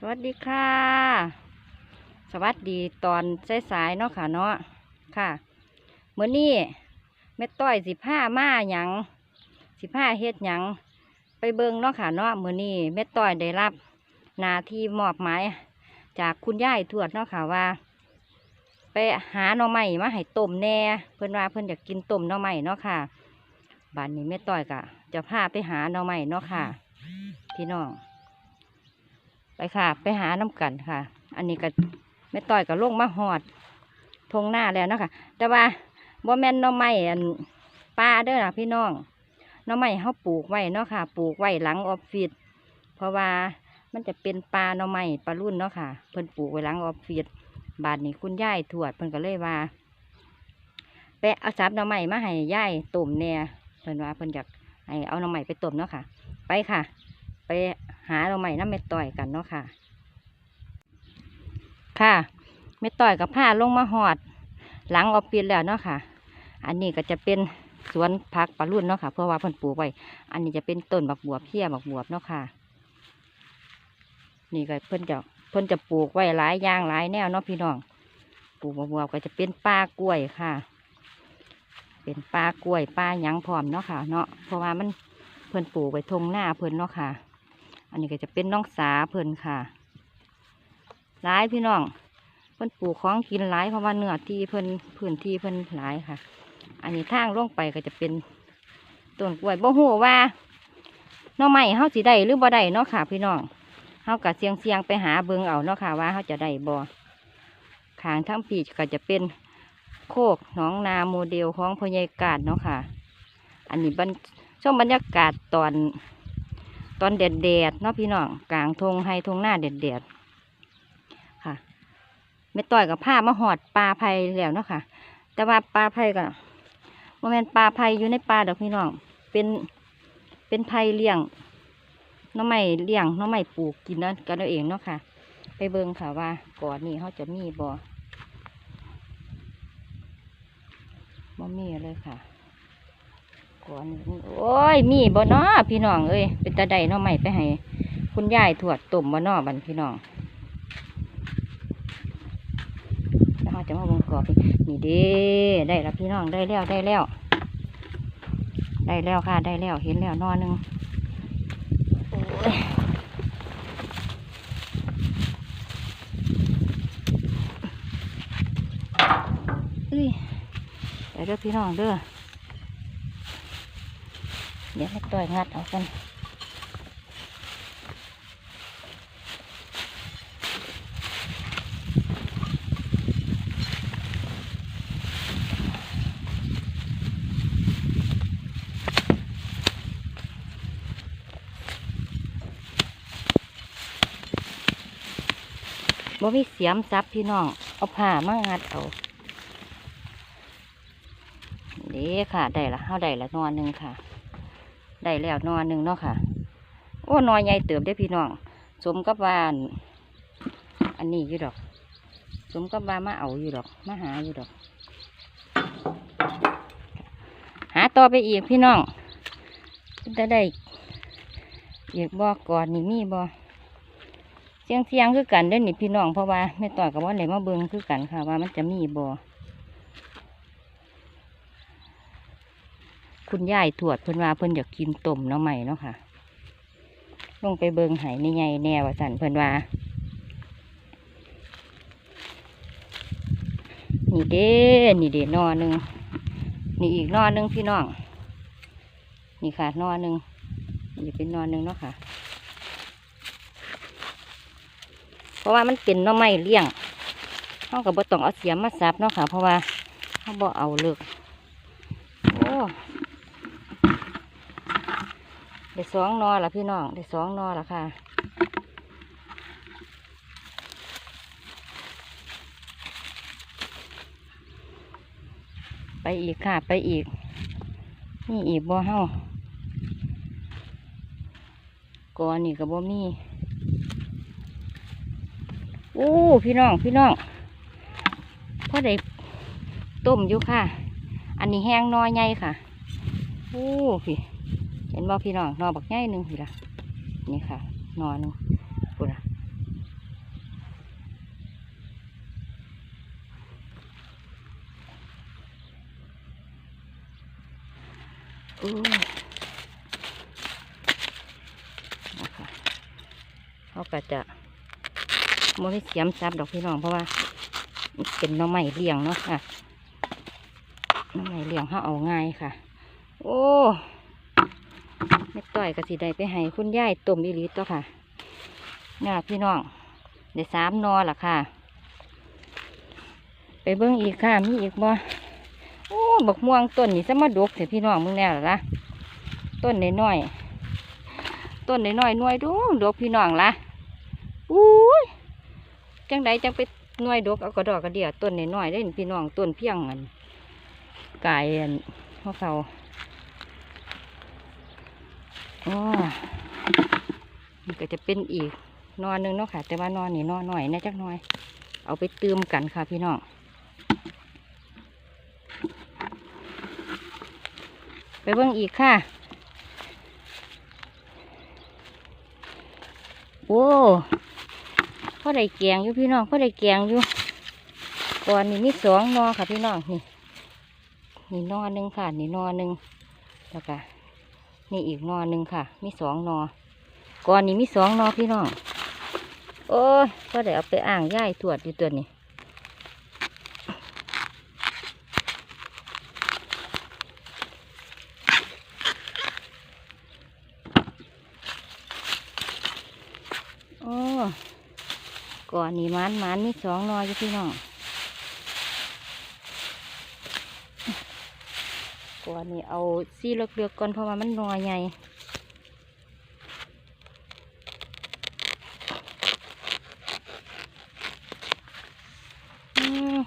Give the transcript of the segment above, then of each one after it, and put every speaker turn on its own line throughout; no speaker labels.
สวัสดีค่ะ สวัสดีตอนสายๆเนาะค่ะเนาะค่ะเมื่อนี้แม่ต้อยสิผ้ามาหยังสิผ้าเฮ็ดหยังไปเบิงเนาะค่ะเนาะเมื่อนี้แม่ต้อยได้รับหนาที่มอบหมายจากคุณย่ายทวดเนาะค่ะว่า ไปหาหน่อไม้มาให้ต้มแน่เพิ่อนว่าเพิ่อนอยากกินต้มหน่อไม้เนาะค่ะบ้านนี้แม่ต้อยก็จะพาไปหาหน่อไม้เนาะค่ะ พี่น้อง ไปค่ะ ไปหาน้ำกันค่ะ อันนี้ก็แม่ต้อยก็ลงมาหอดทงหน้าแล้วนะคะแต่ว่าบ่แม่นน่อไม้อันปลาเด้อนะพี่น้องน่อไม้เขาปลูกไว้เนาะค่ะ ปลูกไว้หลังออฟฟิศเพราะว่ามันจะเป็นปลาน่อไม้ปลารุ่นเนาะค่ะ เพิ่นปลูกไว้หลังออฟฟิศบาดนี้คุณย่ายถวดเพิ่นก็เลยว่าไปเอาซับน่อไม้มาให้ย่ายต้มเนี่ยเพิ่นว่าเพิ่นอยากให้เอาน่อไม้ไปต้มเนาะค่ะ ไปค่ะ ไปหาเราใหม่น้ำเม็ดต่อยกันเนาะค่ะ ค่ะ เม็ดต่อยกับผ้าลงมาหอด หลังออฟฟิศแล้วเนาะค่ะ อันนี้ก็จะเป็นสวนพักปลารุ่นเนาะค่ะ เพื่อว่าเพิ่นปลูกไว้อันนี้จะเป็นต้นบักบวบเพี้ยบักบวบเนาะค่ะ นี่ก็เพิ่นจะเพิ่นจะปลูกไว้หลายอย่างหลายแนวเนาะพี่น้อง ปลูกบักบวบก็จะเป็นป่ากล้วยค่ะ เป็นป่ากล้วยป่าหยังพร้อมเนาะค่ะ เนาะเพราะว่ามันเพิ่นปลูกไว้ทงหน้าเพิ่นเนาะค่ะ อันนี้ก็จะเป็นน้องสาเพิ่นค่ะหลายพี่น้องเพิ่นปลูกของกินหลายเพราะว่าเนื้อที่เพิ่นพื้นที่เพิ่นหลายค่ะ อันนี้ทางลงไปก็จะเป็นต้นกล้วยบ่ฮู้ว่าน่อไม้เฮาสิได้หรือบ่ได้เนาะค่ะ พี่น้องเฮาก็เสียงเสียงไปหาเบิ่งเอาเนาะค่ะ ว่าเฮาจะได้บ่ขางทั้งปีก็จะเป็นโคกหนองนาโมเดลของพญายกาดเนาะค่ะ อันนี้บรรช่วงบรรยากาศตอน ตอนแดดแดดๆเนาะพี่น้องกลางทงให้ทงหน้าแดดแดดๆค่ะไม่ต่อยกับผ้ามาหอดปลาไผ่แล้วเนาะค่ะ แต่ว่าปลาไผ่ก็โมเมนปลาไผ่อยู่ในปลาดอกพี่น้องเป็นเป็นไผ่เลี้ยงน้องไม้เลี้ยงน้องไม้ปลูกกินนั่นกันเอาเองเนาะค่ะ ไปเบิ่งค่ะว่าก่อนนี้เขาจะมีบ่บ่มีเลยค่ะ ก่อนโอ้ย มีบ่นาะพี่น้องเอ้ยเป็นตาใดเนาะใหม่ไปให้คุณยายถวดตุ่มบ่นาะบันพี่น้องแล้วเราจะมาเบงกรอบอีกนี่เด้ได้แล้วพี่น้องได้แล้วได้แล้ว ได้แล้วค่ะได้แล้วเห็นแล้วนอหนึงโอ้ยเอ้ยเดี๋ยวพี่น้องเด้อ เดี๋ยวให้ต่อยงัดเอากันบ่มีเสียมซับพี่น้อง เอาผ้ามางัดเอาเด้ค่ะ ได้ละเฮาได้ละนอนหนึ่งค่ะ ได้แล้วนอนหนึ่งเนาะค่ะ โอ้นอนใหญ่เติบได้พี่น้อง สมกับว่าอันอันนี้อยู่ดอก สมกับว่ามาเอาอยู่ดอก มาหาอยู่ดอก หาต่อไปอีกพี่น้องจะได้อีกบ่อก่อนนี่มีบ่เสียงเสียงคือกันเด้อนี่พี่น้องเพราะว่าไม่ต่อยกับว่าไหนมาเบิงคือกันค่ะว่ามันจะมีบ่ คุณยายถวดเพิ่นว่าเพิ่นอยากกินต้มหน้อใหม่เนาะค่ะ ลงไปเบิงไหในใหญ่แน่ว่าสันเพิ่นว่านี่เด้นี่เด้นอหนึ่งนี่อีกนอหนึ่งพี่น้อง นี่ค่ะนอหนึ่งนี่เป็นนอหนึ่งเนาะค่ะ เพราะว่ามันเป็นน้อไม้เลี้ยงเขากับบ่ต้องเอาเสียมมาซับเนาะค่ะ เพราะว่าเขาบ่เอาเลิกโอ้ ได้สองนอละพี่น้องได้สองนอละค่ะไปอีกค่ะไปอีก นี่อีกบ่เฮาก่อนนี่กับบ่มีอู้พี่น้องพี่น้องพ่อได้ต้มอยู่ค่ะ อันนี้แห้งนอใหญ่ค่ะอู้พี่ เห็นบ่พี่น้องนอบักใหญ่หนึ่งพี่ละนี่ค่ะนอนึงปุ่นอ้เขาก็จะมัไม่เสียมซับดอกพี่น้องเพราะว่าเป็นน้องใหม่เลี้ยงเนาะค่ะน้องใหม่เลี้ยงเขาเอาง่ายค่ะ โอ้ ไม่ต่อยกะสิได้ไปให้คุณยายต้มอีหลีตัวค่ะนี่ะพี่น้องเดี๋ยวสามนอล่ะค่ะ ไปเบิ้งอีกค่ะมีอีกบ่โอ้บักม่วงต้นนี่สมาดกเถอะพี่น้องมึงแน่ล่ะละต้นน้อยๆต้นน้อยๆหน่วยดูดกพี่น้องละอุ้ยจังไดจังไปหน่วยดกเอากระดอกกระเดียต้นน้อยๆได้พี่น้องต้นเพียงอันกายอันพวกเขา อ๋อมันก็จะเป็นอีกนอนหนึงเนาะค่ะ แต่ว่านอนนี่นอนหน่อยนะจักหน่อย เอาไปเติมกันค่ะพี่น้องไปเบิ่งอีกค่ะ โอ้พ่อได้แกงอยู่พี่น้องพ่อได้แกงอยู่ก่อนนี่มีสองนอค่ะพี่น้องนี่นี่นอหนึ่งค่ะ นี่นอหนึ่งแล้วก็ นี่อีกนอหนึ่งค่ะ มีสองนอก่อนนี่มีสองนอพี่น้อง โอ้ยพ่อได้เอาไปอ่างย่ายตรวจอยู่ตัวนี้โอ้ก่อนนี่มันมันมีสองหนออยู่พี่น้อง ก่อนนี่เอาซี่เลือกๆก่อนเพราะว่ามันนอใหญ่อืม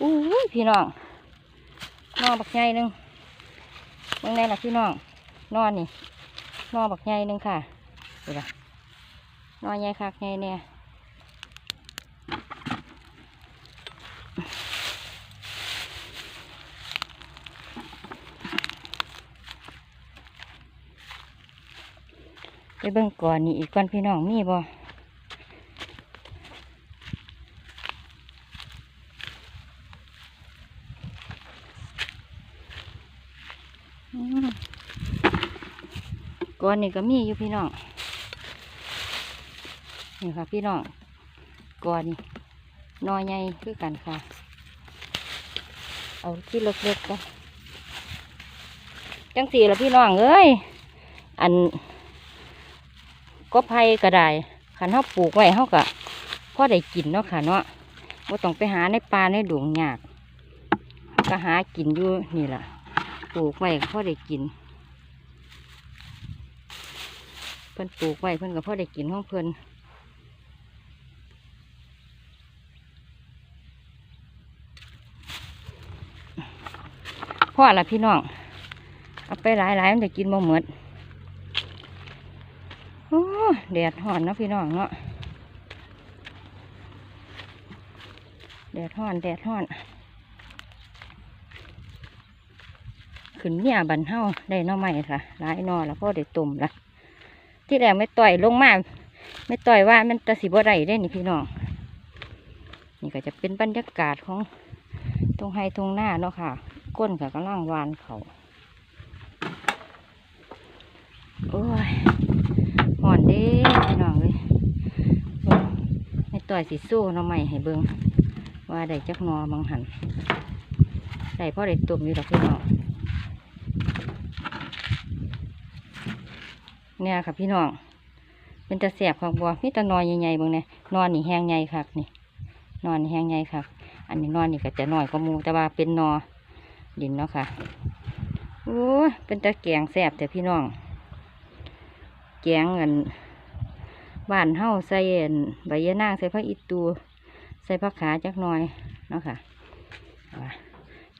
อู้ยพี่น้องนอบักใหญ่หนึงเมื่อไงล่ะพี่น้องนอนนี่นอนบักใหญ่หนึงค่ะดี๋ยวล่ะนอนใหญ่คักใหญ่เนี่ย เบิ่งก่อนนี่อีกก่อนพี่น้องมีบ่อืมก่อนนี่ก็มีอยู่พี่น้อง นี่ค่ะพี่น้องก่อนนี่นอใหญ่คือกันค่ะ เอาที่เล็กๆกันจังสี่ละพี่น้องเอ้ย อัน ก็ไผ่ก็ได้ขันเขาปลูกไว้เขาก็พอได้กินเนาะค่ะเนาะว่าต้องไปหาในป่าในดงยากก็หากินอยู่นี่แหละปลูกไว้พอได้กิน เพิ่นปลูกไว้เพิ่นก็พอได้กินของเพิ่นพ่อละพี่น้อง เอาไปหลายๆมันจะกินบ่หมดโอ้ แดดห่อนเนาะพี่น้องเนาะแดดห่อนแดดห่อน ขึ้นเนี่ยบันเฮาได้น่อไม้ค่ะหลายนอแล้วพ่อได้ตุ่มละที่แรกไม่ต่อยลงมาไม่ต่อยว่ามันตะสิบ่ได้ได้นี่พี่น้อง นี่ก็จะเป็นบรรยากาศของตรงไฮตรงหน้าเนาะค่ะ ก้นกับกำลังวานเขาโอ้ย ห่อนเด้พี่น้องเลยเบิ่งไม่ต่อยสิสู้น่อไม้ให้เบิงว่าได้จักหนอบางหันได้พ่อได้ตุ่มอยู่ดอกพี่น้องเนี่ยค่ะพี่น้องเป็นตะแสบของบัวมีตะนอนใหญ่ๆบางเนี่ยนอนนี่แห้งใหญ่คักนี่นอนนี่แห้งใหญ่คักอันนี้นอนนี่ก็จะน้อยกว่ามูแต่ว่าเป็นนอดินเนาะค่ะโอ้เป็นตะแกงแสบแต่พี่น้อง แกงกันบ้านเฮาใส่อั่นใบยะนางใส่ผักอีตูใส่ผักขาจักหน่อยเนาะค่ะ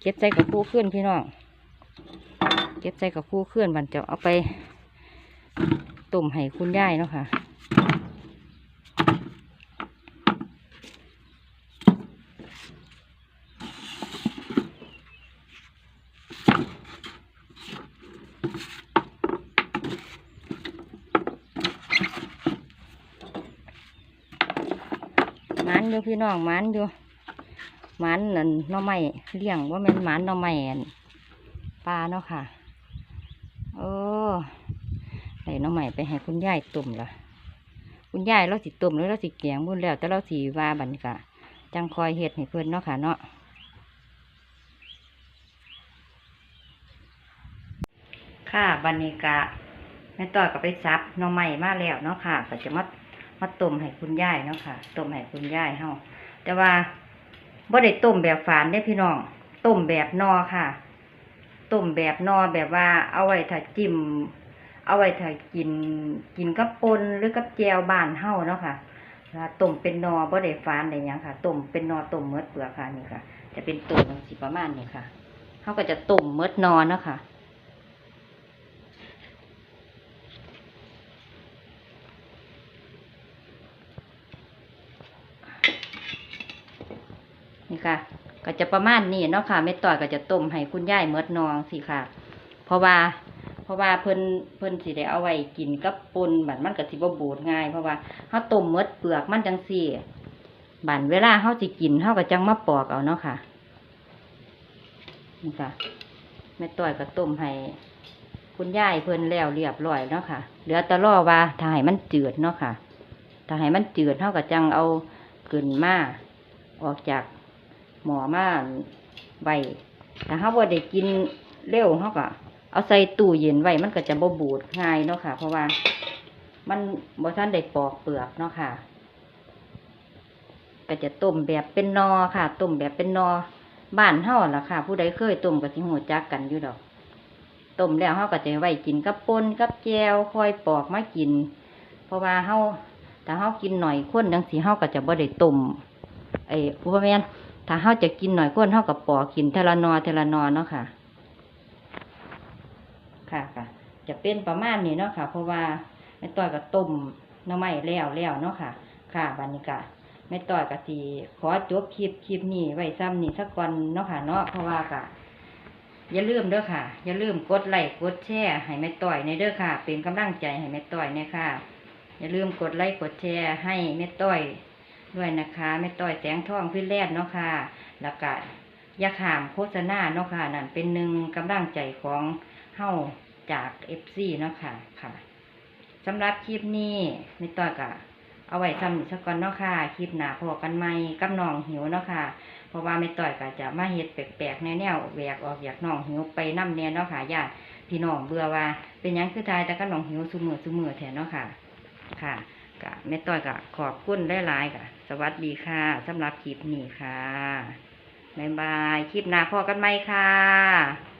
เก็บใส่กับผู้ขึ้นพี่น้องเก็บใส่กับผู้ขึ้นวันจะเอาไปตุ่มให้คุณยายเนาะค่ะ มันอยู่พี่น้องมันอยู่มันนั่นน่อไม้เลี้ยงว่าแม่นหมันน่อไม้อั่นปลาเนาะค่ะโอ้ไหน่อไม้ไปให้คุณยายตุ่มละคุณยายเราสิตุ่มหรือเราสิแกงบุญแล้ว แต่เราสิว่าบันกะจังคอยเฮ็ดให้เพื่อนเนาะค่ะเนาะค่ะบันนี้กะแม่ต่อยก็ไปซับน่อไม้มาแล้วเนาะค่ะก็จะมา มาต้มให้คุณยายเนาะค่ะต้มให้คุณยายเฮาแต่ว่าบ่ได้ต้มแบบฝานเด้พี่น้องต้มแบบนอค่ะต้มแบบนอแบบว่าเอาไว้ถ้าจิ้ม เอาไว้ถ้ากินกินกับปนหรือกับแจวบ้านเฮาเนาะค่ะต้มเป็นนอบ่ได้ฟานได้หยังค่ะต้มเป็นนอต้มเมือดเปลือกค่ะนี่ค่ะ จะเป็นต้มสิประมาณนี้ค่ะเขาก็จะต้มเมือดนอเนาะค่ะ ค่ะ ก็จะประมาณนี้เนาะค่ะแม่ต่อยก็จะต้มให้คุณยายเมดนองสิค่ะ เพราะว่า เพราะว่าเพิ่นเพิ่นสิได้เอาไว้กินกับปนบัดมันก็สิบ่บูดง่าย เพราะว่าเฮาต้มเมดเปลือกมันจังซี่บัดเวลาเฮาสิกินเฮาก็จังมาปอกเอาเนาะค่ะนี่ค่ะแม่ต้อยก็ต้มให้คุณยายเพิ่นแล้วเรียบร้อยเนาะค่ะ เหลือแต่อว่าถ้าให้มันจืดเนาะค่ะถ้าให้มันจืดเฮาก็จังเอาขึ้นมาออกจาก หมอมาไว้ถ้าเฮาได้กินเร็วเฮาก็เอาใส่ตู้เย็นไว้มันก็จะบ่บูดง่ายเนาะค่ะ เพราะว่ามันบ่ทันได้ปอกเปลือกเนาะค่ะ ก็จะต้มแบบเป็นนอค่ะต้มแบบเป็นนอบ้านเฮาล่ะค่ะ ผู้ใดเคยต้มก็สิฮู้จักกันอยู่ดอกต้มแล้วเฮาก็จะไว้กินกับปนกับแจวคอยปอกมากิน เพราะว่าเฮาถ้าเฮากินหน่อยคนจังสิเฮาก็จะบ่ได้ต้มไอ้บ่แม่น ถ้าเฮาจะกินหน่อยคนเฮาก็ปอกกินเทละนอเทละนอเนาะค่ะ ค่ะค่ะ จะเป็นประมาณนี้เนาะค่ะ เพราะว่าแม่ต้อยก็ต้มน้ำไม้แล้วแล้วเนาะค่ะ ค่ะบันนี้ก็แม่ต้อยก็สิขอจบคลิปคลิปนี้ไว้ซ้ำนี่สักวันเนาะค่ะ เนาะเพราะว่าก็อย่าลืมเด้อค่ะ อย่าลืมกดไลค์กดแชร์ให้แม่ต้อยในเด้อค่ะ เป็นกำลังใจให้แม่ต้อยเนี่ยค่ะ อย่าลืมกดไลค์กดแชร์ให้แม่ต้อย ด้วยนะคะแม่ต้อยแสงทองพินแลนด์เนาะค่ะแล้วก็ยาขามโฆษณาเนาะค่ะนั่นเป็นหนึ่งกำลังใจของเฮาจาก FC เนาะค่ะค่ะสำหรับคลิปนี้ไม่ต่อยกะเอาไว้ซ้ำสักก่อนเนาะค่ะ คลิปหนาพอกันไหมกับน้องหิวเนาะค่ะ เพราะว่าไม่ต่อยกะจะมาเฮ็ดแปลกๆแนวๆแหวกออกอยากน้องหิวไปน้ำแน่เนาะค่ะญาติพี่น้องเบื่อว่า เป็นยังคือทายแต่ก็น้องหิวซุมือซุมือแทนเนาะค่ะ ค่ะ กะแม่ต้อยกะขอบคุณหลายๆกะสวัสดีค่ะสำหรับคลิปนี้ค่ะบ๊ายบาย คลิปหน้าพอกันไหมค่ะ